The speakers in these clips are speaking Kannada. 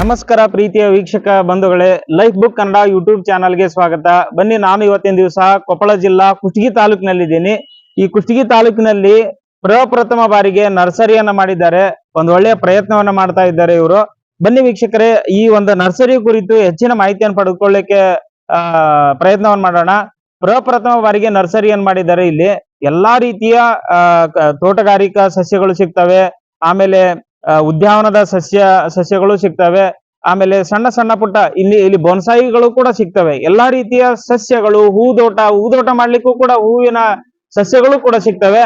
ನಮಸ್ಕಾರ ಪ್ರೀತಿಯ ವೀಕ್ಷಕ ಬಂಧುಗಳೇ, ಲೈಫ್ ಬುಕ್ ಕನ್ನಡ ಯೂಟ್ಯೂಬ್ ಚಾನಲ್ಗೆ ಸ್ವಾಗತ. ಬನ್ನಿ ನಾನು ಇವತ್ತಿನ ದಿವಸ ಕೊಪ್ಪಳ ಜಿಲ್ಲಾ ಕುಷ್ಟಗಿ ತಾಲೂಕಿನಲ್ಲಿದ್ದೀನಿ. ಈ ಕುಷ್ಟಗಿ ತಾಲೂಕಿನಲ್ಲಿ ಪ್ರಪ್ರಥಮ ಬಾರಿಗೆ ನರ್ಸರಿಯನ್ನ ಮಾಡಿದ್ದಾರೆ. ಒಂದು ಒಳ್ಳೆಯ ಪ್ರಯತ್ನವನ್ನ ಮಾಡ್ತಾ ಇದ್ದಾರೆ ಇವರು. ಬನ್ನಿ ವೀಕ್ಷಕರೇ, ಈ ಒಂದು ನರ್ಸರಿ ಕುರಿತು ಹೆಚ್ಚಿನ ಮಾಹಿತಿಯನ್ನು ಪಡೆದುಕೊಳ್ಳಿಕ್ಕೆ ಆ, ಪ್ರಯತ್ನವನ್ನು ಮಾಡೋಣ. ಪ್ರಪ್ರಥಮ ಬಾರಿಗೆ ನರ್ಸರಿಯನ್ನು ಮಾಡಿದ್ದಾರೆ ಇಲ್ಲಿ. ಎಲ್ಲಾ ರೀತಿಯ ತೋಟಗಾರಿಕಾ ಸಸ್ಯಗಳು ಸಿಗ್ತವೆ. ಆಮೇಲೆ ಉದ್ಯಾನವನದ ಸಸ್ಯ ಸಸ್ಯಗಳು ಸಿಗ್ತವೆ. ಆಮೇಲೆ ಸಣ್ಣ ಸಣ್ಣ ಪುಟ್ಟ ಇಲ್ಲಿ ಇಲ್ಲಿ ಬೊನ್ಸಾಯಿಗಳು ಕೂಡ ಸಿಗ್ತವೆ. ಎಲ್ಲಾ ರೀತಿಯ ಸಸ್ಯಗಳು ಹೂದೋಟ ಹೂದೋಟ ಮಾಡ್ಲಿಕ್ಕೂ ಕೂಡ ಹೂವಿನ ಸಸ್ಯಗಳು ಕೂಡ ಸಿಗ್ತವೆ.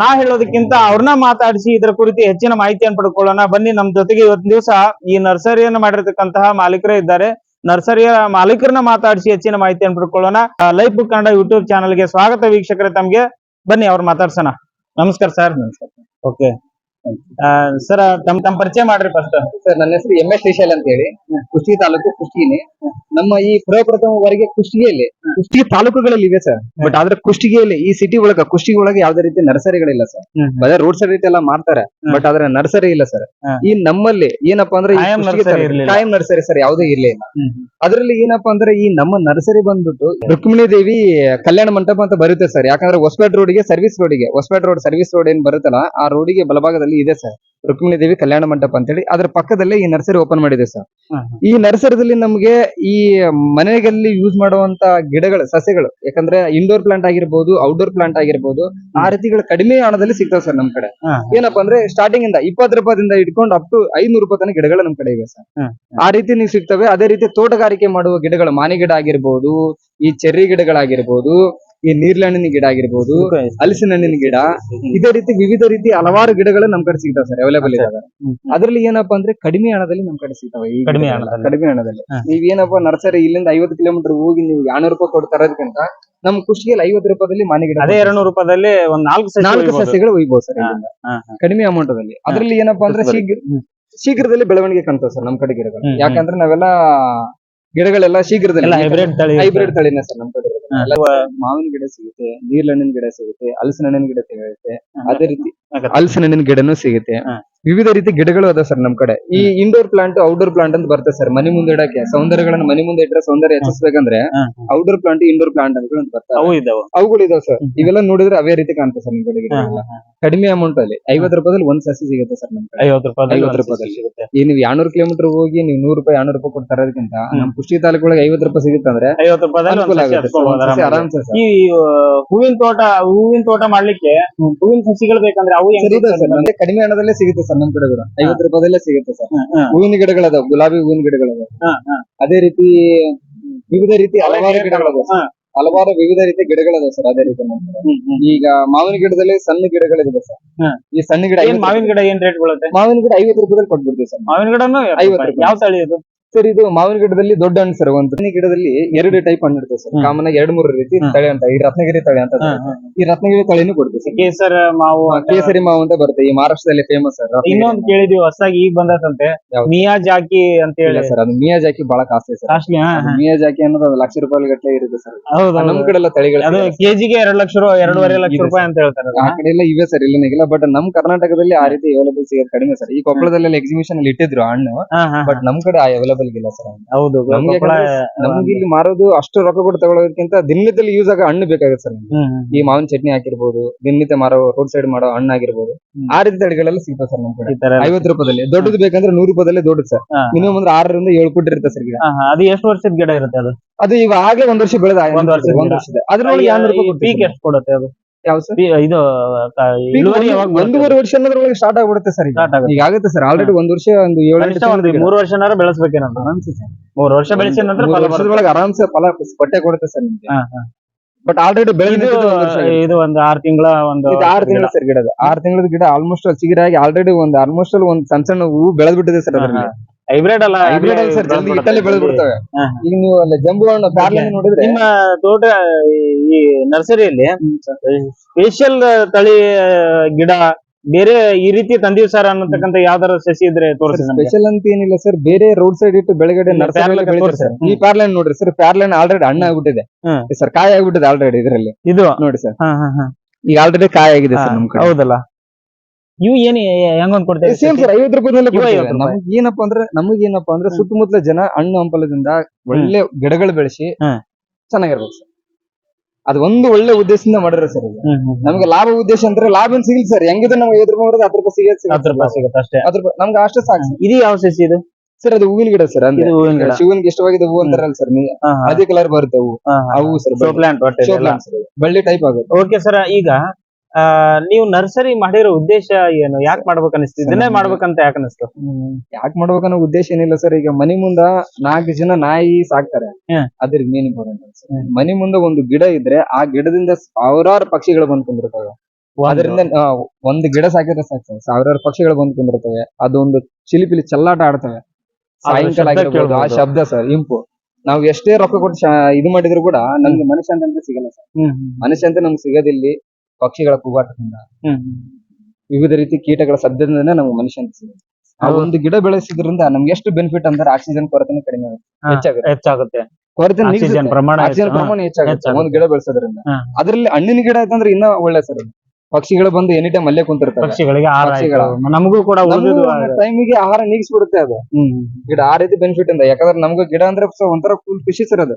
ನಾ ಹೇಳೋದಕ್ಕಿಂತ ಅವ್ರನ್ನ ಮಾತಾಡಿಸಿ ಇದರ ಕುರಿತು ಹೆಚ್ಚಿನ ಮಾಹಿತಿಯನ್ನು ಪಡ್ಕೊಳ್ಳೋಣ. ಬನ್ನಿ ನಮ್ ಜೊತೆಗೆ ಇವತ್ತಿನ ದಿವಸ ಈ ನರ್ಸರಿಯನ್ನು ಮಾಡಿರ್ತಕ್ಕಂತಹ ಮಾಲೀಕರೇ ಇದ್ದಾರೆ. ನರ್ಸರಿಯ ಮಾಲೀಕರನ್ನ ಮಾತಾಡಿಸಿ ಹೆಚ್ಚಿನ ಮಾಹಿತಿಯನ್ನು ಪಡ್ಕೊಳ್ಳೋಣ. ಲೈಫ್ ಬುಕ್ ಕನ್ನಡ ಯೂಟ್ಯೂಬ್ ಚಾನಲ್ಗೆ ಸ್ವಾಗತ ವೀಕ್ಷಕರೇ ತಮ್ಗೆ. ಬನ್ನಿ ಅವ್ರು ಮಾತಾಡ್ಸೋಣ. ನಮಸ್ಕಾರ ಸರ್. ನಮಸ್ಕಾರ. ಓಕೆ. ಸರ್ ತಮ್ ತಮ್ ಪರಿಚಯ ಮಾಡ್ರಿ ಫಸ್ಟ್ ಸರ್ ನನ್ನ ಹೆಸರು ಎಂ ಎಸ್ ಶ್ರೀಶೈಲ್ ಅಂತ ಹೇಳಿ ಕುಷ್ಟಿ ತಾಲೂಕು ಕುಷ್ಟಿನಿ ನಮ್ಮ ಈ ಪ್ರಪ್ರಥಮವರೆಗೆ ಕುಷ್ಟಗಿಯಲ್ಲಿ ಕುಷ್ಟಗಿ ತಾಲೂಕುಗಳಲ್ಲಿ ಇದೆ ಸರ್. ಬಟ್ ಆದ್ರೆ ಕುಷ್ಟಗಿಯಲ್ಲಿ ಈ ಸಿಟಿ ಒಳಗ ಕುಷ್ಟಗಿ ಒಳಗೆ ಯಾವ್ದೇ ರೀತಿ ನರ್ಸರಿಗಳಿಲ್ಲ ಸರ್. ಬದ ರೋಡ್ ಸೈಡ್ ರೀತಿ ಎಲ್ಲ ಮಾಡ್ತಾರೆ ಬಟ್ ಆದ್ರೆ ನರ್ಸರಿ ಇಲ್ಲ ಸರ್. ಈ ನಮ್ಮಲ್ಲಿ ಏನಪ್ಪಾ ಅಂದ್ರೆ ನರ್ಸರಿ. ಕಾಯಂ ನರ್ಸರಿ ಸರ್ ಯಾವುದೇ ಇರ್ಲಿಲ್ಲ ಅದ್ರಲ್ಲಿ ಏನಪ್ಪಾ ಅಂದ್ರೆ ಈ ನಮ್ಮ ನರ್ಸರಿ ಬಂದ್ಬಿಟ್ಟು ರುಕ್ಮಿಣಿ ದೇವಿ ಕಲ್ಯಾಣ ಮಂಟಪ ಅಂತ ಬರುತ್ತೆ ಸರ್. ಯಾಕಂದ್ರೆ ಹೊಸಪೇಟ್ ರೋಡ್ಗೆ ಸರ್ವಿಸ್ ರೋಡ್ಗೆ ಹೊಸಪೇಟ್ ರೋಡ್ ಸರ್ವಿಸ್ ರೋಡ್ ಏನ್ ಬರುತ್ತಲ್ಲ ಆ ರೋಡಿಗೆ ಬಲಭಾಗದಲ್ಲಿ ಇದೆ ಸರ್ ರುಕ್ಮಿಣಿ ದೇವಿ ಕಲ್ಯಾಣ ಮಂಟಪ ಅಂತ ಹೇಳಿ ಅದ್ರ ಪಕ್ಕದಲ್ಲೇ ಈ ನರ್ಸರಿ ಓಪನ್ ಮಾಡಿದೆ ಸರ್ ಈ ನರ್ಸರಿದಲ್ಲಿ ನಮಗೆ ಈ ಮನೆಗಳಲ್ಲಿ ಯೂಸ್ ಮಾಡುವಂತ ಗಿಡಗಳು ಸಸ್ಯಗಳು ಯಾಕಂದ್ರೆ ಇಂಡೋರ್ ಪ್ಲಾಂಟ್ ಆಗಿರ್ಬೋದು ಔಟ್ಡೋರ್ ಪ್ಲಾಂಟ್ ಆಗಿರ್ಬೋದು ಆ ರೀತಿಗಳು ಕಡಿಮೆ ಹಣದಲ್ಲಿ ಸಿಗ್ತಾವೆ ಸರ್ ನಮ್ ಕಡೆ. ಏನಪ್ಪ ಏನಪ್ಪಾ ಅಂದ್ರೆ ಸ್ಟಾರ್ಟಿಂಗ್ ಇಂದ ಇಪ್ಪತ್ತು ರೂಪಾಯಿಂದ ಇಟ್ಕೊಂಡು ಅಪ್ ಟು ಐನೂರು ರೂಪಾಯಿ ತನಕ ಗಿಡಗಳು ನಮ್ ಕಡೆ ಇವೆ ಸರ್ ಆ ರೀತಿ ನೀವು ಸಿಗ್ತವೆ. ಅದೇ ರೀತಿ ತೋಟಗಾರಿಕೆ ಮಾಡುವ ಗಿಡಗಳು ಮಾನಿ ಗಿಡ ಆಗಿರ್ಬೋದು ಈ ಚೆರ್ರಿ ಗಿಡಗಳಾಗಿರ್ಬೋದು ಈ ನೀರ್ಲಹಣ್ಣಿನ ಗಿಡ ಆಗಿರ್ಬೋದು ಹಲಸಿನ ಹಣ್ಣಿನ ಗಿಡ ಇದೇ. ರೀತಿ ವಿವಿಧ ರೀತಿ ಹಲವಾರು ಗಿಡಗಳು ನಮ್ ಕಡೆ ಸಿಗ್ತಾವ ಸರ್ ಅವೈಲೇಬಲ್ ಇದಾವೆ. ಅದ್ರಲ್ಲಿ ಏನಪ್ಪಾ ಅಂದ್ರೆ ಕಡಿಮೆ ಹಣದಲ್ಲಿ ನಮ್ ಕಡೆ ಸಿಗ್ತಾವ ಈ ಕಡಿಮೆ ಹಣದಲ್ಲಿ. ಕಡಿಮೆ ಹಣದಲ್ಲಿ. ನೀವ್ ಏನಪ್ಪಾ ನರ್ಸರಿ ಇಲ್ಲಿಂದ ಐವತ್ತು ಕಿಲೋಮೀಟರ್ ಹೋಗಿ ನೀವು ಎರಡ್ನೂರು ರೂಪಾಯಿ ಕೊಟ್ಟು ತರೋದಕ್ಕಿಂತ ನಮ್ ಖುಷಿಯಲ್ಲಿ ಐವತ್ತು ರೂಪಾಯಿ ಮನೆ ಗಿಡ ಅದೇ ಎರಡ್ನೂರು ರೂಪಾಯಿ ಒಂದ್ ನಾಲ್ಕು ನಾಲ್ಕು. ಸಸ್ಯಗಳು ಒಯ್ಬೋದು ಸರ್ ಕಡಿಮೆ ಅಮೌಂಟ್ ಅಲ್ಲಿ ಅದ್ರಲ್ಲಿ ಏನಪ್ಪಾ ಅಂದ್ರೆ ಶೀಘ್ರ ಶೀಘ್ರದಲ್ಲಿ ಬೆಳವಣಿಗೆ ಕಾಣ್ತಾವ ಸರ್ ನಮ್ ಕಡೆ ಗಿಡಗಳು. ಯಾಕಂದ್ರೆ ನಾವೆಲ್ಲ ಗಿಡಗಳೆಲ್ಲ ಶೀಘ್ರದಲ್ಲಿ ಹೈಬ್ರಿಡ್ ತಳಿ ಹೈಬ್ರಿಡ್ ತಳಿನೇ ಸರ್ ನಮ್ ಕಡೆ. ಮಾವಿನ ಗಿಡ ಸಿಗುತ್ತೆ ನೀರ್ಲಣ್ಣಿನ ಗಿಡ ಸಿಗುತ್ತೆ ಹಲಸಿನ ಹಣ್ಣಿನ ಗಿಡ ಸಿಗುತ್ತೆ ಅದೇ ರೀತಿ. ಹಲಸಿನ ಹಣ್ಣಿನ ಗಿಡನು ಸಿಗುತ್ತೆ. ವಿವಿಧ ರೀತಿ ಗಿಡಗಳು ಅದ ಸರ್ ನಮ್ ಕಡೆ. ಈ ಇಂಡೋರ್ ಪ್ಲಾಂಟ್ ಔಟ್ಡೋರ್ ಪ್ಲಾಂಟ್ ಅಂತ ಬರ್ತದೆ ಸರ್ ಮನೆ ಮುಂದೆ ಇಡಕ್ಕೆ. ಸೌಂದರ್ಯಗಳನ್ನ ಮನೆ ಮುಂದೆ ಇಟ್ಟರೆ ಸೌಂದರ್ಯ ಹೆಚ್ಚಿಸಬೇಕಂದ್ರೆ. ಔಟ್ಡೋರ್ ಪ್ಲಾಂಟ್ ಇಂಡೋರ್ ಪ್ಲಾಂಟ್ ಅಂತ ಬರ್ತಾವೆ ಅವುಗಳು ಇದಾವೆ ಸರ್. ಇವೆಲ್ಲ ನೋಡಿದ್ರೆ ಅವೇ ರೀತಿ ಕಾಣ್ತದೆ ಸರ್ ನಿಮ್ಗೆ ಕಡೆ ಕಡಿಮೆ ಅಮೌಂಟ್ ಅಲ್ಲಿ ಐವತ್ತು ರೂಪಾಯಿ ಒಂದ್ ಸಸಿ ಸಿಗುತ್ತೆ ಸರ್ ನಮ್ ಕಡೆ. ಐವತ್ತು ರೂಪಾಯಿ ಐವತ್ತು ರೂಪಾಯಿದಲ್ಲಿ. ಈ ನೀವು ಎರಡ್ನೂರು ಕಿಲೋಮೀಟರ್ ಹೋಗಿ ನೀವು ನೂರು ರೂಪಾಯಿ ಎರಡ್ನೂರು ರೂಪಾಯಿ ಕೊಟ್ಟು ತರೋದಕ್ಕಿಂತ ನಮ್ ಕುಷ್ಟಿ ತಾಲೂಕೊಳಗೆ ಐವತ್ತು ರೂಪಾಯಿ ಸಿಗುತ್ತೆ ಅಂದ್ರೆ ಐವತ್ತು ಸರ್. ಆರಾಮ್ಸೆ ಈ ಹೂವಿನ ತೋಟ ಹೂವಿನ ತೋಟ ಮಾಡ್ಲಿಕ್ಕೆ ಹೂವಿನ ಸಸಿಗಳು ಬೇಕಂದ್ರೆ ಅವು ಕಡಿಮೆ ಹಣದಲ್ಲೇ ಸಿಗುತ್ತೆ ಸರ್ ನಮ್ ಕಡೆ ಕೂಡ ಐವತ್ತು ರೂಪಾಯಿದಲ್ಲೇ ಸಿಗುತ್ತೆ ಸರ್. ಹೂವಿನ ಗಿಡಗಳದಾವ ಗುಲಾಬಿ ಹೂವಿನ ಗಿಡಗಳದಾವ. ಅದೇ ರೀತಿ ವಿವಿಧ ರೀತಿ ಹಲವಾರು ಗಿಡಗಳದಾವ ಹಾ. ಹಲವಾರು ವಿವಿಧ ರೀತಿಯ ಗಿಡಗಳದಾವ ಸರ್ ಅದೇ ರೀತಿ ನಮ್ ಕಡೆ. ಈಗ ಮಾವಿನ ಗಿಡದಲ್ಲಿ ಸಣ್ಣ ಗಿಡಗಳಿದೆ ಸರ್. ಈ ಸಣ್ಣ ಗಿಡ ಏನ್ 50 ಮಾವಿನ ಗಿಡ ಏನ್ ರೇಟ್ ಬೀಳುತ್ತೆ ಮಾವಿನ ಗಿಡ ಐವತ್ತು ರೂಪಾಯಿದಲ್ಲಿ ಕೊಟ್ಬಿಡ್ತೀವಿ ಸರ್ ಮಾವಿನ ಗಿಡನು ಐವತ್ತು ರೂಪಾಯಿ. ಯಾವ ತಳಿ ಇದು ಸರ್ ಇದು ಮಾವಿನ ಗಿಡದಲ್ಲಿ ದೊಡ್ಡ ಹಣ್ಣು ಸರ್ ಒಂದು ಗಿಡದಲ್ಲಿ ಎರಡು ಟೈಪ್ ಹಣ್ಣು ಇರ್ತದೆ ಸರ್. ಕಾಮನ್ ಆಗಿ ಎರಡು ಮೂರು ರೀತಿ ತಳೆ ಅಂತ ಈ ರತ್ನಗಿರಿ ತಳೆ ಅಂತ. ಈ ರತ್ನಗಿರಿ ತಳೆನೂ ಕೊಡ್ತೀವಿ ಸರ್. ಕೇಸರ ಮಾವು. ಕೇಸರಿ ಮಾವು ಅಂತ ಬರುತ್ತೆ. ಈ ಮಹಾರಾಷ್ಟ್ರದಲ್ಲಿ ಫೇಮಸ್ ಸರ್ ಇನ್ನೊಂದು ಕೇಳಿದೀವಿ ಹೊಸದಾಗಿ ಈಗ ಬಂದಂತೆ? ಮಿಯಾ ಜಾಕಿ ಅಂತ ಹೇಳಿ. ಸರ್ ಅದು ಮಿಯಾ ಜಾಕಿ ಬಹಳ costly sir. Costly Miya Jackie ಅನ್ನೋದು ಒಂದು ಲಕ್ಷ ರೂಪಾಯಿ ಗಟ್ಟಲೆ ಇರುತ್ತೆ ಸರ್. ಹೌದು ನಮ್ ಕಡೆ ಎಲ್ಲ ತಳಿಗಳು ಅದು. ಕೆಜಿಗೆ ಎರಡು ಲಕ್ಷ ಎರಡೂವರೆ ಲಕ್ಷ ರೂಪಾಯಿ ಅಂತ ಹೇಳ್ತಾರೆ ಆ ಕಡೆ ಎಲ್ಲ ಇವೆ ಸರ್ ಇಲ್ಲ ಬಟ್ ನಮ್ ಕರ್ನಾಟಕದಲ್ಲಿ ಆ ರೀತಿ ಅವೈಲೇಬಲ್ ಸಿಗೋದು ಕಡಿಮೆ ಸರ್. ಈ ಕೊಪ್ಪಳದಲ್ಲಿ ಎಕ್ಸಿಬಿಷನ್ ಅಲ್ಲಿ ಇಟ್ಟಿದ್ರು ಹಣ್ಣು ಬಟ್ ನಮ್ ಕಡೆ ಅವೈಲೇಬಲ್ ಇಲ್ಲ ಸರ್ ಹೌದು ನಮ್ಗೆ ಇಲ್ಲಿ ಮಾರೋದು ಅಷ್ಟು ರೊಕ್ಕ ಕೊಟ್ಟು ತಗೊಳ್ಳೋದಕ್ಕಿಂತ ದಿನನಿತ್ಯದಲ್ಲಿ ಯೂಸ್ ಆಗೋ ಹಣ್ಣು ಬೇಕಾಗುತ್ತೆ ಸರ್ ನಮ್ಗೆ. ಈ ಮಾವಿನ ಚಟ್ನಿ ಹಾಕಿರ್ಬೋದು ದಿನನಿತ್ಯ ಮಾರೋ ರೋಡ್ ಸೈಡ್ ಮಾಡೋ ಹಣ್ಣು ಆಗಿರ್ಬೋದು. ಆ ರೀತಿ ತಳಿಗಳೆಲ್ಲ ಸಿಗ್ತಾವೆ ಸರ್ ನಮ್ ಕಡೆ. ಈ ತರ ಐವತ್ತು ರೂಪಾಯಿದಲ್ಲಿ. ದೊಡ್ಡದು ಬೇಕಂದ್ರೆ ನೂರು ರೂಪಾಯಿ ದೊಡ್ಡದು ಸರ್. ಹಾ, ಮಿನಿಮಮ್ ಅಂದ್ರೆ ಆರರಿಂದ ಏಳು ಕೋಟಿ ಇರುತ್ತೆ ಸರ್ ಗಿಡ. ಹಾ, ಹಾ. ಅದು ಎಷ್ಟು ವರ್ಷದ ಗಿಡ ಇರುತ್ತೆ ಅದು? ಅದು ಈಗ ಆಗ್ಲೇ ಒಂದ್ ವರ್ಷ ಬೆಳೆದ ಒಂದ್ ವರ್ಷ ಒಂದ್. ವರ್ಷದ. ಅದ್ರೊಳಗೆ ಎರಡ್ನೂರು ರೂಪಾಯಿ ಪೀಕ್ ಕೊಡ್ತೀವಿ ಎಷ್ಟು ಕೊಡುತ್ತೆ ಅದು? ಯಾವ ಸರ್? ಇದು ಕ- ಇಳುವರಿ ಯಾವಾಗ ಬರುತ್ತೆ? ಒಂದೂವರೆ ವರ್ಷ ಅನ್ನೋದ್ರೊಳಗೆ ಸ್ಟಾರ್ಟ್ ಆಗ್ಬಿಡುತ್ತೆ ಸರ್ ಈಗ. Start ಆಗುತ್ತೆ. ಈಗ ಆಗುತ್ತೆ ಸರ್. ಆಲ್ರೆಡಿ ಒಂದ್ ವರ್ಷ ಒಂದು ಏಳು ಕನಿಷ್ಠ ಒಂದು ಮೂರು ವರ್ಷನಾರ ಬೆಳೆಸ್ಬೇಕೇನಂತ ಮೂರು ವರ್ಷ ಬೆಳೆಸಿದ ನಂತರ ಫಲ ಬರುತ್ತೆ. ವರ್ಷದೊಳಗೆ ಆರಾಮ್ಸೆ ಫಲ ಬಟ್ಟೆ ಕೊಡುತ್ತೆ ಸರ್ ನಿಮ್ಗೆ. ಹಾ, ಹಾ. ಬಟ್ ಆಲ್ರೆಡಿ ಬೆಳೆದ ಇದು ಇದು ಒಂದು ಆರು ತಿಂಗಳ ಒಂದು ಇದು ಆರು ತಿಂಗಳ ಸರ್ ಗಿಡ ಆರು ತಿಂಗಳ ಗಿಡ ಆಲ್ಮೋಸ್ಟ್ ಚಿಗಿರಾಗಿ ಆಲ್ರೆಡಿ ಒಂದ್ ಆಲ್ಮೋಸ್ಟ್ ಒಂದ್ ಸಣ್ಣ ಸಣ್ಣ ಹೂ ಬೆಳೆದ್ಬಿಟ್ಟಿದೆ ಸರ್ ಅದ್ರಲ್ಲಿ. ಹೈಬ್ರಿಡ್ ಅಲ್ಲ ಹೈಬ್ರಿಡ್ ಸರ್ ಜಲ್ದಿ ಇಟ್ಟಲ್ಲಿ ಬೆಳೆದು ಬಿಡ್ತವೆ ಈಗ ನೀವು ಅಲ್ಲಿ ಜಂಬು ಹಣ್ಣು ಪ್ಯಾರ್ಲನ್ನು ನೋಡಿದ್ರೆ ನಿಮ್ಮ ತೋಟ ಈ ನರ್ಸರಿಯಲ್ಲಿ ಸ್ಪೆಷಲ್ ತಳಿ ಗಿಡ ಬೇರೆ ಈ ರೀತಿ ತಂದೀವಿ ಸರ್ ಅನ್ನತಕ್ಕಂತ ಯಾವ್ದಾರ ಸಸಿ ಇದ್ರೆ ತೋರಿಸಿ ಸ್ಪೆಷಲ್ ಅಂತ ಏನಿಲ್ಲ ಸರ್ ಬೇರೆ ರೋಡ್ ಸೈಡ್ ಇಟ್ಟು ಬೆಳಗಡೆ ನರ್ಸರಿ ಸರ್. ಈ ಪ್ಯಾರ್ಲೈನ್ ನೋಡ್ರಿ ಸರ್ ಪ್ಯಾರ್ಲೈನ್ ಆಲ್ರೆಡಿ ಹಣ್ಣು ಆಗ್ಬಿಟ್ಟಿದೆ. ಸರ್ ಕಾಯಿ ಆಗ್ಬಿಟ್ಟಿದೆ ಆಲ್ರೆಡಿ ಇದರಲ್ಲಿ. ಇದು? ನೋಡಿ ಸರ್. ಈಗ ಆಲ್ರೆಡಿ ಕಾಯಿ ಆಗಿದೆ ಸರ್ ನಮ್ ಕಡೆ. ಹೌದಲ್ಲ? ಇವು ಏನ್ ಹೆಂಗೊಂದ್ ಕೊಡ್ತೇವೆ ಸೇಮ್ ಸರ್ ಐವತ್ತು ರೂಪಾಯಿನಲ್ಲೇ ಕೊಡ್ತೀವಿ. 50 ರೂಪಾಯಿ. ನಮ್ಗೆ ಏನಪ್ಪಾ ಅಂದ್ರೆ ನಮಗೆ ಏನಪ್ಪಾ ಅಂದ್ರೆ ಸುತ್ತಮುತ್ತಲ ಜನ ಹಣ್ಣು ಹಂಪಲದಿಂದ ಒಳ್ಳೆ ಗಿಡಗಳು ಬೆಳೆಸಿ. ಚೆನ್ನಾಗಿರ್ಬೇಕು ಸರ್. ಅದು ಒಂದು ಒಳ್ಳೆ ಉದ್ದೇಶದಿಂದ ಮಾಡಿದ್ರೆ ಸರ್ ನಮ್ಗೆ ಲಾಭ ಉದ್ದೇಶ ಅಂದ್ರೆ ಲಾಭ ಏನ್ ಸಿಗಿಲ್ಲ ಸರ್. ಹೆಂಗಿದ್ರೆ ನಮ್ಗೆ ಐವತ್ತು ರೂಪಾಯಿ ಬರೋದು ಹತ್ತು ರೂಪಾಯಿ ಸಿಗುತ್ತೆ ಹತ್ತು ರೂಪಾಯಿ ಸಿಗುತ್ತೆ ಅಷ್ಟೇ. ಹತ್ತು ರೂಪಾಯಿ ನಮ್ಗೆ ಅಷ್ಟೇ ಸಾಕು. ಇದು ಯಾವ ಸಸಿ ಇದು? ಸರ್ ಅದು ಹೂವಿನ ಗಿಡ ಸರ್ ಅಂದ್ರೆ ಹೂವಿನ ಗಿಡ. ಶಿವನ್ಗೆ ಇಷ್ಟವಾಗಿದ್ದ ಹೂ ಅಂತಾರಲ್ಲ ಸರ್ ನೀವು. ಅದೇ ಕಲರ್ ಬರುತ್ತೆ ಹೂ. ಹೂವು ಸರ್ ಪ್ಲಾಂಟ್. ಬಳ್ಳಿ. ಟೈಪ್ ಆಗುತ್ತೆ. ಓಕೆ ಸರ್ ಈಗ ಆ, ನೀವು ನರ್ಸರಿ ಮಾಡಿರೋ ಉದ್ದೇಶ ಏನು? ಯಾಕೆ ಮಾಡ್ಬೇಕು ಅನಿಸ್ತು ಇದನ್ನೇ ಮಾಡ್ಬೇಕಂತ ಯಾಕೆ ಅನಿಸ್ತು? ಯಾಕೆ ಮಾಡ್ಬೇಕನ್ನೋ ಉದ್ದೇಶ ಏನಿಲ್ಲ ಸರ್. ಈಗ ಮನಿ ಮುಂದ ನಾಲ್ಕು ಜನ ನಾಯಿ ಸಾಕ್ತಾರೆ. ಹ್ಮ್. ಅದ್ರ ಮೇನ್ ಇಂಪಾರ್ಟೆಂಟ್ ಮನಿ ಮುಂದೆ ಒಂದು ಗಿಡ ಇದ್ರೆ ಆ ಗಿಡದಿಂದ ಸಾವಿರಾರು ಪಕ್ಷಿಗಳು ಬಂದು ಕುಂದಿರ್ತವೆ. ಅದರಿಂದ ಆ, ಒಂದು ಗಿಡ ಸಾಕಿದ್ರೆ ಸಾಕು. sir. ಸಾವಿರಾರು ಪಕ್ಷಿಗಳು ಬಂದು ಕುಂದಿರ್ತವೆ. ಅದೊಂದು ಚಿಲಿಪಿಲಿ ಚಲ್ಲಾಟ ಆಡ್ತವೆ. ಸಾಯಂಕಾಲ ಶಬ್ದ ಆಗಿರ್ಬೋದು. ಆ ಕೇಳ್ಬೋದು. ಶಬ್ದ ಸರ್ ಇಂಪು. ನಾವು ಎಷ್ಟೇ ರೊಕ್ಕ ಕೊಟ್ಟು ಶಾ- ಇದು ಮಾಡಿದ್ರು ಕೂಡ ನಮ್ಗೆ ಮನುಷ್ಯ ಅಂತ ಸಿಗಲ್ಲ ಸರ್. ಮನುಷ್ಯ ಅಂತ ನಮ್ಗೆ ಸಿಗೋದಿಲ್ಲಿ. ಪಕ್ಷಿಗಳ ಕೂಗಾಟದಿಂದ. ವಿವಿಧ ರೀತಿ ಕೀಟಗಳ ಸದ್ಯದಿಂದನೇ ನಮ್ಗೆ ಮನುಷ್ಯ ಆ ಒಂದು ಗಿಡ ಬೆಳೆಸಿದ್ರಿಂದ ನಮ್ಗೆ ಎಷ್ಟು ಬೆನಿಫಿಟ್ ಅಂದ್ರೆ ಆಕ್ಸಿಜನ್ ಕೊರತೆ ಕಡಿಮೆ ಆಗುತ್ತೆ. ಹೆಚ್ಚಾಗುತ್ತೆ. ಕೊರತೆ ಆಕ್ಸಿಜನ್ ಪ್ರಮಾಣ ಹೆಚ್ಚಾಗುತ್ತೆ. ಒಂದು ಗಿಡ ಬೆಳೆಸೋದ್ರಿಂದ. ಅದ್ರಲ್ಲಿ ಹಣ್ಣಿನ ಗಿಡ ಅಂತಂದ್ರೆ ಇನ್ನ ಒಳ್ಳೆ ಸರ್ ಪಕ್ಷಿಗಳು ಬಂದು ಎನಿ ಟೈಮ್ ಅಲ್ಲೇ ಕುಂತಿರ್ತಾರೆ. ಪಕ್ಷಿಗಳಿಗೆ ಆಹಾರ ಪಕ್ಷಿಗಳ. ಆಯ್ತು. ನಮಗೂ ಕೂಡ ಉಳಿದು ಟೈಮಿಗೆ ಆಹಾರ. ನೀಗಿಸ್ಬಿಡುತ್ತೆ ಅದು. ಗಿಡ ಆ ರೀತಿ ಬೆನಿಫಿಟ್ ಇಂದ. ಯಾಕಂದ್ರೆ ನಮ್ಗೆ ಗಿಡ ಅಂದ್ರೆ so ಒಂಥರ ಫುಲ್ ಖುಷಿ ಸರ್ ಅದು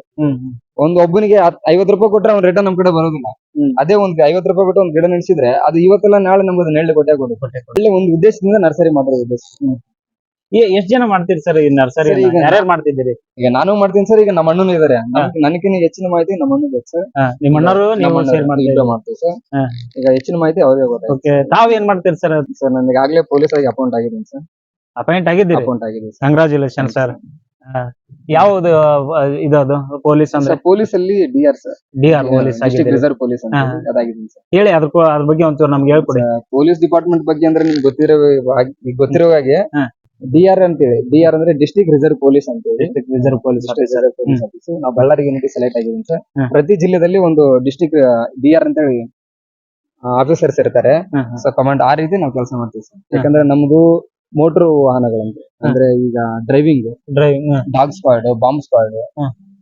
ಒಂದ್ ಒಬ್ಬನಿಗೆ ಐವತ್ ರೂಪಾಯಿ ಕೊಟ್ರೆ ಅವ್ನ ರಿಟರ್ನ್ ನಮ್ ಕಡೆ ಬರೋದಿಲ್ಲ. ಹ್ಮ್. ಅದೇ ಒಂದ್ ಐವತ್ ರೂಪಾಯಿ ಕೊಟ್ಟು ಒಂದ್ ಗಿಡ ನೆನೆಸಿದ್ರೆ ಅದು ಇವತ್ತೆಲ್ಲ ನಾಳೆ ನಮ್ಗೆ ನೆಳ್ಳಿ ಕೊಟ್ಟೆ ಕೊಡುತ್ತೆ ಒಳ್ಳೆ ಒಂದು ಉದ್ದೇಶದಿಂದ ನರ್ಸರಿ ಮಾಡಿರೋದು ಎಷ್ಟ್ ಜನ ಮಾಡ್ತೀರಿ ಸರ್ ಈ ನರ್ಸರಿ ಸರ್, ಈಗ ಯಾರ್ಯಾರು ಮಾಡ್ತಿದ್ದೀರಿ? ಈಗ ನಾನು ಮಾಡ್ತೀನಿ ಸರ್ ಈಗ ನಮ್ಮ ಅಣ್ಣನೂ ಇದಾರೆ ನಮ್ಗೆ ನನಗಿನ್ನ ಹೆಚ್ಚಿನ ಮಾಹಿತಿ ನಮ್ಮ ಅಣ್ಣ ಬೇಕು ಸರ್. ನಿಮ್ಮ ಅಣ್ಣರು ನಮ್ಮ ನೀವು ಅಣ್ಣ ಸೇರ್ ಮಾಡ್ತೀರಿ. ಇಬ್ರು ಮಾಡ್ತೀವಿ ಸರ್. ಹಾ. ಈಗ ಹೆಚ್ಚಿನ ಮಾಹಿತಿ ಅವ್ರಿಗೆ ಗೊತ್ತಾಯ್ತು ಓಕೆ ತಾವ್ ಏನ್ ಮಾಡ್ತೀರಿ ಸರ್? ಸರ್ ನನಗೆ ಆಗ್ಲೇ ಪೊಲೀಸ್ ಆಗಿ ಅಪಾಯಿಂಟ್ ಆಗಿದ್ದೀನಿ ಸರ್. ಅಪಾಯಿಂಟ್ ಆಗಿದ್ದೀರಿ? ಅಪಾಯಿಂಟ್ ಆಗಿದೆ ಸರ್. ಕಂಗ್ರಾಚುಲೇಷನ್ ಸರ್ ಯಾವ್ದು ಆ, ಇದದು ಪೊಲೀಸ್ ಅಂದ್ರೆ? ಪೊಲೀಸ್ ಅಲ್ಲಿ DR sir. DR police district ಆಗಿದ್ದೀರಿ. ರಿಸರ್ವ್ ಪೊಲೀಸ್ ಅಂತ ಹಾ. ಹೇಳಿ ಅದಾಗಿದ್ದೀನಿ ಸರ್. ಹೇಳಿ ಅದಕ್ಕೂ ಅದ್ರ ಬಗ್ಗೆ ಒಂಚೂರು ನಮ್ಗೆ ಹೇಳ್ಕೊಡಿ. ಪೊಲೀಸ್ ಡಿಪಾರ್ಟ್ಮೆಂಟ್ ಬಗ್ಗೆ ಅಂದ್ರೆ ನಿಮ್ಗೆ ಗೊತ್ತಿರೋ ಈಗ ಗೊತ್ತಿರೋ ಹಾಗೆ ಹಾ. ಡಿ ಆರ್ ಅಂತೇಳಿ ಡಿ ಆರ್ ಅಂದ್ರೆ ಡಿಸ್ಟಿಕ್ ರಿಸರ್ವ್ ಪೊಲೀಸ್ ಅಂತ ಹೇಳಿ district reserve police police office ನಾವು ಬಳ್ಳಾರಿ ಯೂನಿಟಿ ಸೆಲೆಕ್ಟ್ ಆಗಿದ್ದೀನಿ ಸರ್ ಪ್ರತಿ ಜಿಲ್ಲೆದಲ್ಲಿ ಒಂದು ಡಿಸ್ಟಿಕ್ ಡಿ ಆರ್ ಅಂತ ಹೇಳಿ ಆಫೀಸರ್ಸ್ ಇರ್ತಾರೆ. ಸೊ ಕಮಾಂಡ್ ಆ ರೀತಿ ನಾವು ಕೆಲಸ ಮಾಡ್ತೀವಿ ಸರ್ ಯಾಕಂದ್ರೆ ನಮ್ದು ಮೋಟರ್ ವಾಹನಗಳಂತೆ. ಅಂದ್ರೆ ಈಗ driving driving dog squad bomb squad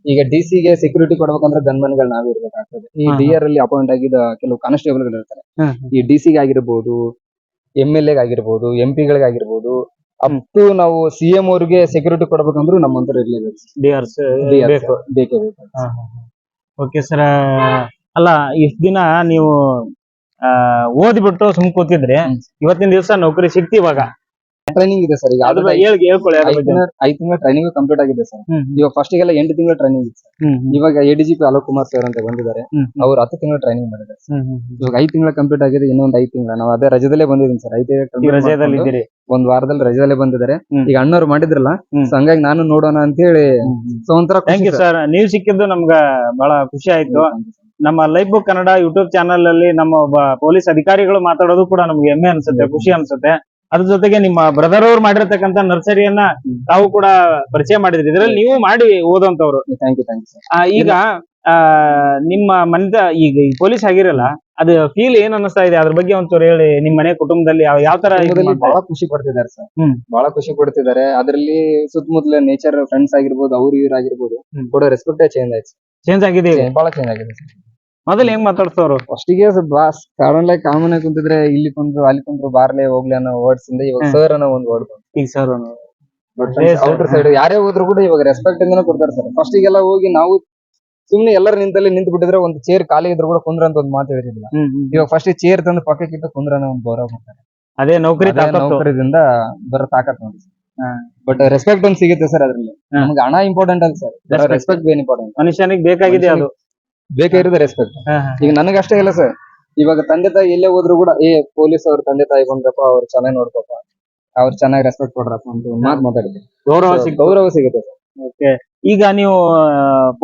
ಈಗ ಡಿ ಗೆ ಸೆಕ್ಯೂರಿಟಿ ಕೊಡ್ಬೇಕಂದ್ರೆ ಗನ್ಮನ್ಗಳು ನಾವೇ ಇರ್ಬೇಕಾಗ್ತದೆ. ಈ ಡಿಆರ್ ಡಿ ಆರ್ ಅಲ್ಲಿ ಅಪಾಯಿಂಟ್ ಆಗಿದ್ದ ಕೆಲವು ಕಾನ್ಸ್ಟೇಬಲ್ಗಳು ಇರ್ತಾರೆ. ಈ ಡಿ ಗೆ ಆಗಿರ್ಬೋದು ಎಂ ಎಲ್ ಆಗಿರ್ಬೋದು ಎಂ ಪಿ ಗಳಿಗಾಗಿರ್ಬೋದು ಅಪ್ ಟು ನಾವು ಸಿ ಎಂ ಅವ್ರಿಗೆ ಸೆಕ್ಯೂರಿಟಿ ಕೊಡ್ಬೇಕಂದ್ರೂ ನಮ್ಮಂತರ ಇರ್ಲೇಬೇಕು. ಡಿ ಬೇಕು ಬೇಕೇ. ಬೇಕು ಓಕೆ ಸರ್ ಅಲ್ಲ ಇಷ್ಟ ದಿನ ನೀವು ಆ, ಓದ್ಬಿಟ್ಟು ಸುಮ್ ಕೂತಿದ್ರೆ ಇವತ್ತಿನ ದಿವಸ ನೌಕರಿ ಸಿಕ್ತಿ ಇವಾಗ? ಟ್ರೈನಿಂಗ್ ಇದೆ ಸರ್ ಈಗ ಅದ್ರ ಬಗ್ಗೆ ಹೇಳ್- ಹೇಳ್ಕೊಳ್ಳಿ ಅದ್ರ ಐದು ಬಗ್ಗೆ. ತಿಂಗಳ ಐದು ತಿಂಗಳ ಟ್ರೈನಿಂಗ್ ಕಂಪ್ಲೀಟ್ ಆಗಿದೆ ಸರ್ ಹ್ಮ್, ಇವಾಗ ಫಸ್ಟ್ ಗೆಲ್ಲ ಎಂಟು ತಿಂಗಳ ಟ್ರೈನಿಂಗ್ ಹ್ಮ್, ಹ್ಮ್, ಇವಾಗ A D G P Alok Kumar sir ಅಂತ ಬಂದಿದ್ದಾರೆ. ಹ್ಮ್, ಅವ್ರು ಹತ್ತು ತಿಂಗಳ ಟ್ರೈನಿಂಗ್ ಮಾಡಿದ್ದಾರೆ ಹ್ಮ್, ಹ್ಮ್. ಇವಾಗ ಐದು ತಿಂಗಳ ಕಂಪ್ಲೀಟ್ ಆಗಿದೆ ಇನ್ನೊಂದು ಐದು ತಿಂಗಳ. ನಾವು ಅದೇ ರಜದಲ್ಲೇ ಬಂದಿದ್ದೀನಿ ಸರ್ ಐದು ರಜೆದಲ್ಲಿ ಇದ್ದೀರಿ. ಒಂದ್ ವಾರದಲ್ಲಿ ರಜದಲ್ಲೇ ಬಂದಿದ್ದಾರೆ. ಹ್ಮ್. ಈಗ ಅಣ್ಣವ್ರು ಮಾಡಿದ್ರಲ್ಲ ಹ್ಮ್. ಸೊ ಹಂಗಾಗಿ ನಾನು ನೋಡೋಣ ಅಂತ ಹೇಳಿ ಸೊ ಒಂಥರ ಥ್ಯಾಂಕ್ ಯು ಸರ್ ನೀವು ಸಿಕ್ಕಿದ್ದು ನಮ್ಗ ಬಹಳ ಖುಷಿ ಆಯ್ತು. ನಮ್ಮ life book Kannada YouTube channel ಅಲ್ಲಿ ನಮ್ಮ ಒಬ್ಬ ಪೊಲೀಸ್ ಅಧಿಕಾರಿಗಳು ಮಾತಾಡೋದು ಕೂಡ ನಮ್ಗೆ ಹೆಮ್ಮೆ ಅನ್ಸುತ್ತೆ ಖುಷಿ ಅನ್ಸುತ್ತೆ. ಅದ್ರ ಜೊತೆಗೆ ನಿಮ್ಮ ಬ್ರದರ್ ಅವ್ರು ಮಾಡಿರ್ತಕ್ಕಂತ ನರ್ಸರಿಯನ್ನ ತಾವು ಕೂಡ ಪರಿಚಯ ಮಾಡಿದ್ರಿ. ಇದ್ರಲ್ಲಿ ನೀವು ಮಾಡಿ ಓದೋಂತವ್ರು thank you thank you sir ಆ, ಈಗ ಆ, ನಿಮ್ಮ ಮನೆದ ಈಗ ಈ ಪೊಲೀಸ್ ಆಗಿರಲ್ಲ ಅದು ಫೀಲ್ ಏನ್ ಅನಿಸ್ತಾ ಇದೆ? ಅದ್ರ ಬಗ್ಗೆ ಒಂಚೂರು ಹೇಳಿ ನಿಮ್ ಮನೆ ಕುಟುಂಬದಲ್ಲಿ ಯಾವ ಯಾವ ತರ ಇದು ಕುಟುಂಬದಲ್ಲಿ ಮಾಡ್ತಾರೆ? ಬಹಳ ಖುಷಿ ಪಡ್ತಿದ್ದಾರೆ ಸರ್ ಹ್ಮ್. ಬಹಳ ಖುಷಿ ಪಡ್ತಿದ್ದಾರೆ. ಅದರಲ್ಲಿ ಸುತ್ತಮುತ್ತಲ ನೇಚರ್ ಫ್ರೆಂಡ್ಸ್ ಆಗಿರ್ಬೋದು ಅವ್ರ ಇವ್ರು ಆಗಿರ್ಬೋದು ಹ್ಮ್. ಕೂಡ ರೆಸ್ಪೆಕ್ಟೇ ಚೇಂಜ್ ಆಯ್ತು ಚೇಂಜ್ ಆಗಿದೆ ಈಗ? ಬಹಳ ಚೇಂಜ್ ಆಗಿದೆ ಸರ್ ಮೊದಲು ಹೆಂಗ್ ಮಾತಾಡ್ಸೋರು? ಫಸ್ಟಿಗೆ ಬಾಸ್ ಕಾರಣ ಕಾಮನ್ ಆಗಿ ಕುಂತಿದ್ರೆ ಇಲ್ಲಿ ಬಂದ್ರು ಅಲ್ಲಿ ಕುಂದ್ರು ಬಾರ್ಲೆ ಹೋಗ್ಲಿ ಅನ್ನೋ ವರ್ಡ್ಸ್ ಇಂದ ಇವಾಗ ಸರ್ ಅನ್ನೋ ಒಂದು ವರ್ಡ್ ಈಗ ಸರ್ ಔಟರ್ ಸೈಡ್ ಯಾರೇ ಹೋದ್ರು ಕೂಡ ಇವಾಗ ರೆಸ್ಪೆಕ್ಟ್ ಇಂದನೇ ಕೊಡ್ತಾರೆ ಸರ್ ಫಸ್ಟಿಗೆಲ್ಲ ಹೋಗಿ ನಾವು ಸುಮ್ನೆ ಎಲ್ಲರ ನಿಂತಲ್ಲಿ ನಿಂತು ಬಿಟ್ಟಿದ್ರೆ ಒಂದು ಚೇರ್ ಖಾಲಿ ಇದ್ರು ಕೂಡ ಕುಂದ್ರ ಅಂತ ಒಂದು ಮಾತು ಹೇಳಿರ್ಲಿಲ್ಲ ಇವಾಗ ಫಸ್ಟ್ ಚೇರ್ ತಂದು ಪಕ್ಕಕ್ಕೆ ಇಟ್ಟು ಕುಂದ್ರ ಅನ್ನೋ ಒಂದು ಗೌರವ ಕೊಡ್ತಾರೆ. ಅದೇ ನೌಕರಿ ನೌಕರಿದಿಂದ ಬರೋ ತಾಕತ್ ನೋಡಿ ಬಟ್ ರೆಸ್ಪೆಕ್ಟ್ ಒಂದು ಸಿಗುತ್ತೆ ಸರ್ ಅದ್ರಲ್ಲಿ. ನಮ್ಗೆ ಹಣ ಇಂಪಾರ್ಟೆಂಟ್ ಅಲ್ಲ ಸರ್ ರೆಸ್ಪೆಕ್ಟ್ ಬೇನ್ ಇಂಪಾರ್ಟೆಂಟ್ ಮನುಷ್ಯನಿಗೆ ಬೇಕಾಗಿದೆ ಅದು. ಬೇಕಾಗಿರೋದು ರೆಸ್ಪೆಕ್ಟ್. ಈಗ ನನಗೆ ಅಷ್ಟೇ ಇಲ್ಲ ಸರ್ ಇವಾಗ ತಂದೆ ತಾಯಿ ಎಲ್ಲೇ ಹೋದ್ರು ಕೂಡ ಏ ಪೊಲೀಸ್ ಅವ್ರ ತಂದೆ ತಾಯಿ ಬಂದ್ರಪ್ಪ ಅವ್ರು ಚೆನ್ನಾಗಿ ನೋಡ್ಕೊಪ್ಪ. ಅವ್ರು ಚೆನ್ನಾಗಿ ರೆಸ್ಪೆಕ್ಟ್ ಕೊಡ್ರಪ್ಪ ಅಂತ ಮಾತು ಮಾತಾಡಿದ್ರು ಗೌರವ ಗೌರವ ಸಿಗುತ್ತೆ ಸರ್ ಈಗ ನೀವು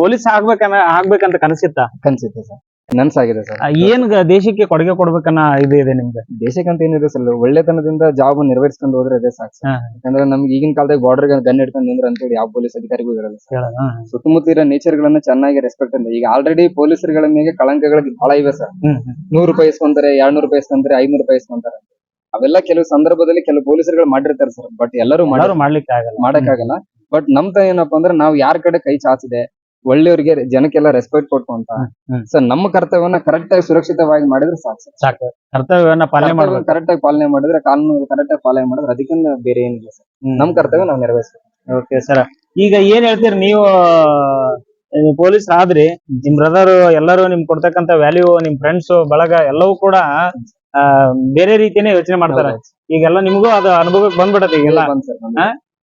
ಪೊಲೀಸ್ ಆಗ್ಬೇಕನ್ನ ಆಗ್ಬೇಕಂತ ಕನಸಿತ್ತ? ಕನಸಿತ್ತ ಸರ್ ನನ್ಸಾಗಿದೆ ಸರ್. ಏನ್ ಗ- ದೇಶಕ್ಕೆ ಕೊಡುಗೆ ಕೊಡ್ಬೇಕನ್ನ ಇದು ಇದೆ ನಿಮ್ಗೆ? ದೇಶಕ್ಕಂತ ಏನಿದೆ ಸರ್ ಒಳ್ಳೆತನದಿಂದ ಜಾಬ್ ನಿರ್ವಹಿಸ್ಕೊಂಡು ಹೋದ್ರೆ ಅದೇ ಸಾಕ್ಷಿ ಹಾ. ಯಾಕಂದ್ರೆ ನಮ್ಗೆ ಈಗಿನ ಕಾಲದಾಗ ಬಾರ್ಡರ್ ಗನ್ ಹಿಡ್ಕೊಂಡು ನಿಂದ್ರ ಅಂತ ಹೇಳಿ ಯಾವ ಪೊಲೀಸ್ ಅಧಿಕಾರಿಗೂ ಇರಲ್ಲ ಸರ್. ಹೇಳೋಣ. ಸುತ್ತಮುತ್ತ ಇರೋ ನೇಚರ್ ಗಳನ್ನ ಚೆನ್ನಾಗಿ ರೆಸ್ಪೆಕ್ಟ್ ಅಂತ ಈಗ ಆಲ್ರೆಡಿ ಪೊಲೀಸರುಗಳ ಮೇಲೆ ಕಳಂಕಗಳು ಬಹಳ ಇವೆ ಸರ್. ಹ್ಮ್, ಹ್ಮ್. ನೂರು ರೂಪಾಯಿ ಇಸ್ಕೊಂತಾರೆ ಎರಡ್ನೂರು ರೂಪಾಯಿ ಇಸ್ಕೊಂತಾರೆ ಐನೂರು ರೂಪಾಯಿ ಇಸ್ಕೊಂತಾರೆ. ಅವೆಲ್ಲ ಕೆಲವು ಸಂದರ್ಭದಲ್ಲಿ ಕೆಲವು ಪೊಲೀಸರುಗಳು ಮಾಡಿರ್ತಾರೆ ಸರ್ ಬಟ್ ಎಲ್ಲರೂ ಎಲ್ಲರೂ ಮಾಡ್ಲಿಕ್ಕೆ ಆಗಲ್ಲ ಮಾಡಕ್ಕಾಗಲ್ಲ. ಬಟ್ ನಮ್ ತ ಏನಪ್ಪಾ ಅಂದ್ರೆ ನಾವು ಯಾರ ಕಡೆ ಕೈ ಚಾಚಿದೆ ಒಳ್ಳೆಯವರಿಗೆ ಜನಕ್ಕೆಲ್ಲ ರೆಸ್ಪೆಕ್ಟ್ ಕೊಟ್ಕೊಂತ. ಸೊ ನಮ್ಮ ಕರ್ತವ್ಯನ ಕರೆಕ್ಟ್ ಆಗಿ ಸುರಕ್ಷಿತವಾಗಿ ಮಾಡಿದ್ರೆ ಸಾಕು. ಸರ್ ಸಾಕು. ಕರ್ತವ್ಯವನ್ನ ಪಾಲನೆ ಮಾಡ್ಬೇಕು. ಕರೆಕ್ಟ್ ಆಗಿ ಪಾಲನೆ ಮಾಡಿದ್ರೆ ಕಾನೂನು ಕರೆಕ್ಟ್ ಆಗಿ ಪಾಲನೆ ಮಾಡಿದ್ರೆ ಅದಕ್ಕಿಂತ ಬೇರೆ ಏನಿಲ್ಲ ಸರ್. ನಮ್ ಕರ್ತವ್ಯ ನಾವು ನೆರವೇರಿಸ್ಬೇಕು. Okay sir. ಈಗ ಏನ್ ಹೇಳ್ತೀರಿ ನೀವು ಪೊಲೀಸ್ ಆದ್ರಿ ನಿಮ್ ಬ್ರದರ್ ಎಲ್ಲರೂ ನಿಮ್ ಕೊಡ್ತಕ್ಕಂತ ವ್ಯಾಲ್ಯೂ ನಿಮ್ ಫ್ರೆಂಡ್ಸ್ ಬಳಗ ಎಲ್ಲವೂ ಕೂಡ ಆ, ಬೇರೆ ರೀತಿನೇ ಯೋಚನೆ ಮಾಡ್ತಾರೆ. ಈಗೆಲ್ಲ ನಿಮಗೂ ಅದು ಅನುಭವಕ್ಕೆ ಬಂದ್ಬಿಡತ್ತೆ ಈಗೆಲ್ಲ?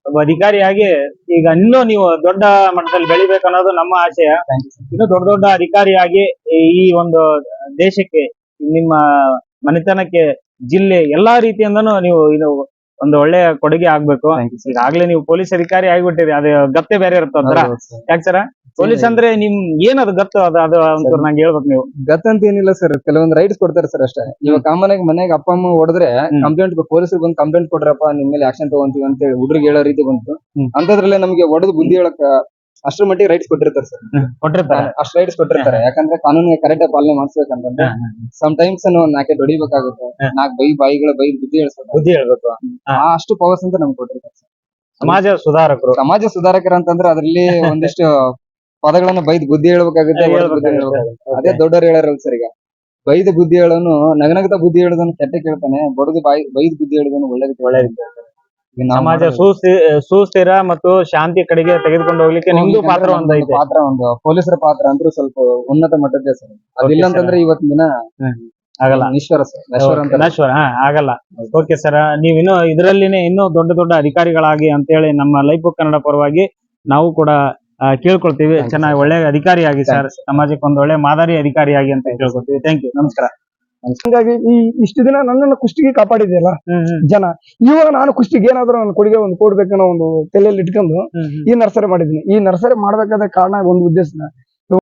ಒಬ್ಬ ಅಧಿಕಾರಿಯಾಗಿ ಈಗ ಇನ್ನೂ ನೀವು ದೊಡ್ಡ ಮಟ್ಟದಲ್ಲಿ ಬೆಳಿಬೇಕು ಅನ್ನೋದು ನಮ್ಮ ಆಶಯ. ಇನ್ನು ದೊಡ್ಡ ದೊಡ್ಡ ಅಧಿಕಾರಿಯಾಗಿ ಈ ಒಂದು ದೇಶಕ್ಕೆ ನಿಮ್ಮ ಮನೆತನಕ್ಕೆ ಜಿಲ್ಲೆ ಎಲ್ಲಾ ರೀತಿಯಿಂದನೂ ನೀವು ಇದು ಒಂದು ಒಳ್ಳೆಯ ಕೊಡುಗೆ ಆಗ್ಬೇಕು. ಈಗಾಗ್ಲೇ ನೀವು ಪೊಲೀಸ್ ಅಧಿಕಾರಿ ಆಗಿಬಿಟ್ಟಿರಿ. ಅದು ಗತ್ತೆ ಬೇರೆ ಇರುತ್ತೆ ಒಂಥರ ಯಾಕೆ ಸರ ಪೊಲೀಸ್ ಅಂದ್ರೆ ನಿಮ್ ಏನದು ಗತ್ತು? ಅದು ಅದು ಒಂಚೂರು ನಂಗೆ ಹೇಳ್ಬೇಕು ನೀವು. ಗತ್ ಅಂತ ಏನಿಲ್ಲ ಸರ್ ಕೆಲವೊಂದು ರೈಟ್ಸ್ ಕೊಡ್ತಾರೆ ಸರ್ ಅಷ್ಟೇ. ಇವಾಗ ಕಾಮನ್ ಆಗಿ ಮನೆಗೆ ಅಪ್ಪ ಅಮ್ಮ ಹೊಡೆದ್ರೆ. ಕಂಪ್ಲೇಂಟ್ ಪೊಲೀಸರು ಬಂದು ಕಂಪ್ಲೇಂಟ್ ಕೊಡ್ರಪ್ಪ ನಿಮ್ ಮೇಲೆ ಆಕ್ಷನ್ ತಗೊಂತೀವಿ ಅಂತ ಹೇಳಿ ಹುಡುಗರಿಗೆ ಹೇಳೋ ರೀತಿ ಬಂತು. ಅಂತದ್ರಲ್ಲೇ ನಮಗೆ ಹೊಡೆದು ಬುದ್ಧಿ ಹೇಳಕ್ ಅಷ್ಟರ ಮಟ್ಟಿಗೆ ರೈಟ್ಸ್ ಕೊಟ್ಟಿರ್ತಾರೆ ಸರ್ ಕೊಟ್ಟಿರ್ತಾರೆ. ಅಷ್ಟು ರೈಟ್ಸ್ ಕೊಟ್ಟಿರ್ತಾರೆ. ಯಾಕಂದ್ರೆ ಕಾನೂನಿಗೆ ಕರೆಕ್ಟ್ ಆಗಿ ಪಾಲನೆ ಮಾಡಿಸ್ಬೇಕಂತಂದ್ರೆ ಸಮ್ ಟೈಮ್ಸ್ ನಾವು ನಾಕೆ ಹೊಡಿಬೇಕಾಗುತ್ತೆ. ನಾಕ್ ಬೈ ಬಾಯಿಗಳ ಬೈ ಬುದ್ಧಿ ಹೇಳ್ಸ್ಬೇಕು ಬುದ್ಧಿ ಹೇಳ್ಬೇಕು. ಆ ಅಷ್ಟು ಪವರ್ಸ್ ಅಂತ ನಮ್ಗೆ ಕೊಟ್ಟಿರ್ತಾರೆ. ಸಮಾಜ ಸುಧಾರಕರು. ಸಮಾಜ ಸುಧಾರಕರು ಅಂತಂದ್ರೆ ಅದರಲ್ಲಿ ಒಂದಿಷ್ಟು ಪದಗಳನ್ನ ಬೈದ್ ಬುದ್ಧಿ ಹೇಳ್ಬೇಕಾಗುತ್ತೆ ಅದೇ ದೊಡ್ಡವ್ರು ಹೇಳಾರಲ್ಲ ಸರ್ ಈಗ. ಬೈದ ಬುದ್ಧಿ ಹೇಳೋನು ನಗನಗದ ಬುದ್ಧಿ ಹೇಳೋದನ್ನ ಕೆಟ್ಟ ಕೇಳ್ತಾನೆ ಬಡದು ಬಾಯಿ ಬೈದ್ ಬುದ್ಧಿ ಹೇಳೋದನ್ನು ಒಳ್ಳೇದಕ್ಕೆ ಒಳ್ಳೇದು ಸಮಾಜ ಸುಸ್ಥಿ ಸುಸ್ಥಿರ ಮತ್ತು ಶಾಂತಿ ಕಡೆಗೆ ತೆಗೆದುಕೊಂಡು ಹೋಗ್ಲಿಕ್ಕೆ ನಿಮ್ದು ಪಾತ್ರ ಒಂದು ಐತೆ ಪಾತ್ರ ಒಂದು. ಪೊಲೀಸರ ಪಾತ್ರ ಅಂದ್ರೆ ಸ್ವಲ್ಪ ಉನ್ನತ ಮಟ್ಟದ ಸರ್. ಅದಿಲ್ಲ ಅಂತಂದ್ರೆ ಇವತ್ತಿನ ದಿನ ಆಗಲ್ಲ. ಈಶ್ವರ ಸರ್. ಈಶ್ವರ ಅಂತ ನಶ್ವರ. ಹಾ ಆಗಲ್ಲ. ಓಕೆ ಸರ್ ಇನ್ನೂ ಇದರಲ್ಲಿನೇ ಇನ್ನೂ ದೊಡ್ಡ ದೊಡ್ಡ ಅಧಿಕಾರಿಗಳಾಗಿ ಅಂತೇಳಿ ನಮ್ಮ ಲೈಫ್ ಕನ್ನಡ ಪರವಾಗಿ ನಾವು ಕೂಡ ಕೇಳ್ಕೊಳ್ತೀವಿ. ಚೆನ್ನಾಗಿ ಒಳ್ಳೆ ಅಧಿಕಾರಿಯಾಗಿ ಸರ್ ಸಮಾಜಕ್ಕೆ ಒಂದು ಒಳ್ಳೆ ಮಾದರಿ ಅಧಿಕಾರಿಯಾಗಿ ಅಂತ ಕೇಳ್ಕೊಳ್ತೀವಿ. ಥ್ಯಾಂಕ್ ಯು ನಮಸ್ಕಾರ. ಹಂಗಾಗಿ ಈ ಇಷ್ಟು ದಿನ ನನ್ನನ್ನು ಕುಷ್ಟಿಗೆ ಕಾಪಾಡಿದೆಯಲ್ಲ ಜನ. ಇವಾಗ ನಾನು ಕುಷ್ಟಿಗೆ ಏನಾದ್ರೂ ನನ್ನ ಕೊಡುಗೆ ಒಂದು ಕೊಡ್ಬೇಕನ್ನೋ ಒಂದು ತಲೆಯಲ್ಲಿ ಇಟ್ಕೊಂಡು ಈ ನರ್ಸರಿ ಮಾಡಿದ್ದೀನಿ. ಈ ನರ್ಸರಿ ಮಾಡ್ಬೇಕಾದ ಕಾರಣ ಒಂದು ಉದ್ದೇಶ